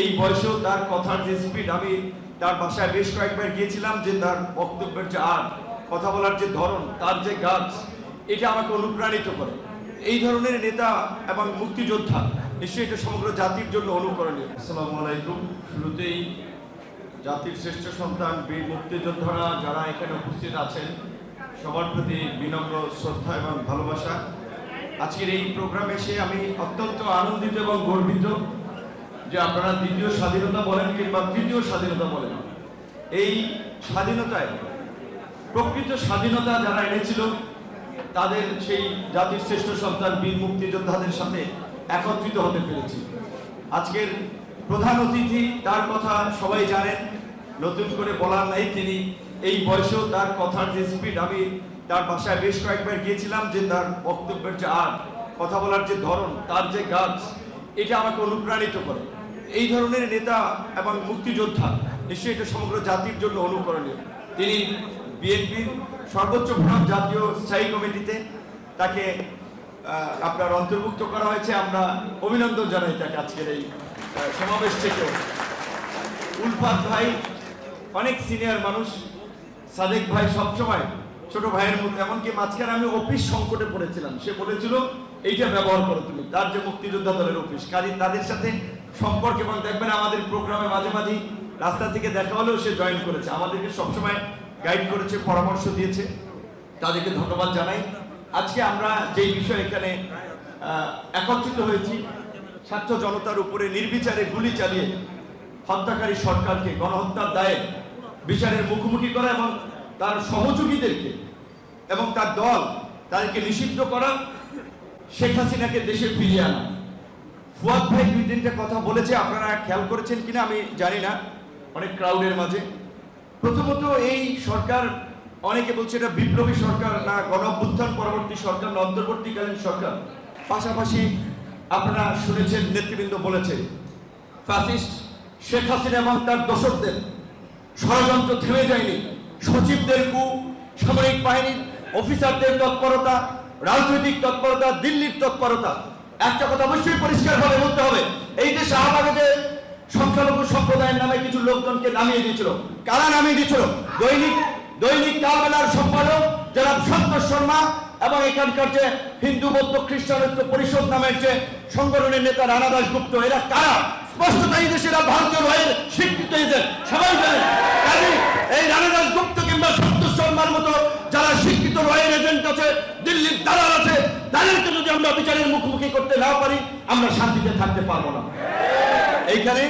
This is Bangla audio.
এই বয়সেও তার কথার যে স্পিড আমি তার বাসায় বেশ কয়েকবার গিয়েছিলাম যে তার বক্তব্যের যে আর্ট কথা বলার যে ধরন, তার যে গাছ, এটা আমাকে অনুপ্রাণিত করে। এই ধরনের নেতা এবং মুক্তিযোদ্ধা নিশ্চয়ই এটা সমগ্র জাতির জন্য অনুকরণীয়। আসসালামু আলাইকুম। শুরুতেই জাতির শ্রেষ্ঠ সন্তান, বীর মুক্তিযোদ্ধারা যারা এখানে উপস্থিত আছেন, সবার প্রতি বিনম্র শ্রদ্ধা এবং ভালোবাসা। আজকের এই প্রোগ্রামে এসে আমি অত্যন্ত আনন্দিত এবং গর্বিত যে আপনারা দ্বিতীয় স্বাধীনতা বলেন কিংবা তৃতীয় স্বাধীনতা বলেন, এই স্বাধীনতায়, প্রকৃত স্বাধীনতা যারা এনেছিল, তাদের সেই জাতির শ্রেষ্ঠ সন্তান, বীর মুক্তিযোদ্ধাদের সাথে একত্রিত হতে পেরেছি। আজকের প্রধান অতিথি, তার কথা সবাই জানেন, নতুন করে বলার নাই তিনি এই বয়সেও তার কথার যে স্পিড আমি তার বাসায় বেশ কয়েকবার গিয়েছিলাম যে তার বক্তব্যের যে আর্ট কথা বলার যে ধরন, তার যে গাছ, এটা আমাকে অনুপ্রাণিত করে। এই ধরনের নেতা এবং মুক্তিযোদ্ধা নিশ্চয়ই এটা সমগ্র জাতির জন্য অনুকরণীয়। তিনি বিএনপির সর্বোচ্চ ভোট জাতীয় স্থায়ী কমিটিতে তাকে আপনার অন্তর্ভুক্ত করা হয়েছে। আমরা অভিনন্দন জানাই তাকে আজকের এই সমাবেশ থেকেও। উলফাত ভাই অনেক সিনিয়র মানুষ। সাদেক ভাই সবসময় ছোট ভাইয়ের মধ্যে এমনকি মাঝখানে আমি অফিস সংকটে পড়েছিলাম। সে বলেছিল, এইটা ব্যবহার করো তুমি। তার যে মুক্তিযোদ্ধা দলের অফিস, কাজে তাদের সাথে সম্পর্ক এবং দেখবেন আমাদের প্রোগ্রামে মাঝে মাঝে রাস্তা থেকে দেখা হলেও সে জয়েন করেছে। আমাদেরকে সবসময় গাইড করেছে, পরামর্শ দিয়েছে। তাদেরকে ধন্যবাদ জানাই। আজকে আমরা যেই বিষয় এখানে একত্রিত হয়েছি ছাত্র জনতার উপরে নির্বিচারে গুলি চালিয়ে হত্যাকারী সরকারকে গণহত্যার দায়ে বিচারের মুখোমুখি করা এবং তার সহযোগীদেরকে এবং তার দল তাদেরকে নিষিদ্ধ করা, শেখ হাসিনাকে দেশে ফিরিয়ে আনা। ফুয়াদ ভাই দুই তিনটে কথা বলেছে, আপনারা খেয়াল করেছেন কিনা আমি জানি না, অনেক ক্রাউডের মাঝে। প্রথমত এই সরকার, অনেকে বলছে এটা বিপ্লবী সরকার, না গণঅভ্যুত্থান পরবর্তী সরকার, না অন্তর্বর্তীকালীন সরকার। পাশাপাশি আপনারা শুনেছেন, নেতৃবৃন্দ বলেছে ফ্যাসিস্ট শেখ হাসিনা এবং তার দোষকদের ষড়যন্ত্র থেমে যায়নি। সচিবদের কু, সামরিক বাহিনীর অফিসারদের তৎপরতা, রাজনৈতিক তৎপরতা, দিল্লির তৎপরতা একটা কথা অবশ্যই পরিষ্কারভাবে বলতে হবে। এই যে শাহবাগে সংখ্যালঘু সম্প্রদায়ের নামে কিছু লোকজনকে নামিয়ে দিয়েছিল, কারা নামিয়ে দিয়েছিল? দৈনিক দৈনিক কালবেলার সম্পাদক যারা সন্তোষ শর্মা এবং এখানকার যে হিন্দু, বৌদ্ধ, খ্রিস্টান ঐক্য পরিষদ নামের যে সংগঠনের নেতা রানা দাস গুপ্ত এরা কারা? স্পষ্টত ভারতীয় স্বীকৃত সবাই জানেন কাজে এই রানা দাস গুপ্ত কিংবা সন্তোষ শর্মার মতো যারা স্বীকৃত রয়ের এজেন্ট আছে, দিল্লির দালাল আছে, তাদেরকে যদি আমরা বিচারের মুখোমুখি করতে না পারি আমরা শান্তিতে থাকতে পারব না। এইখানে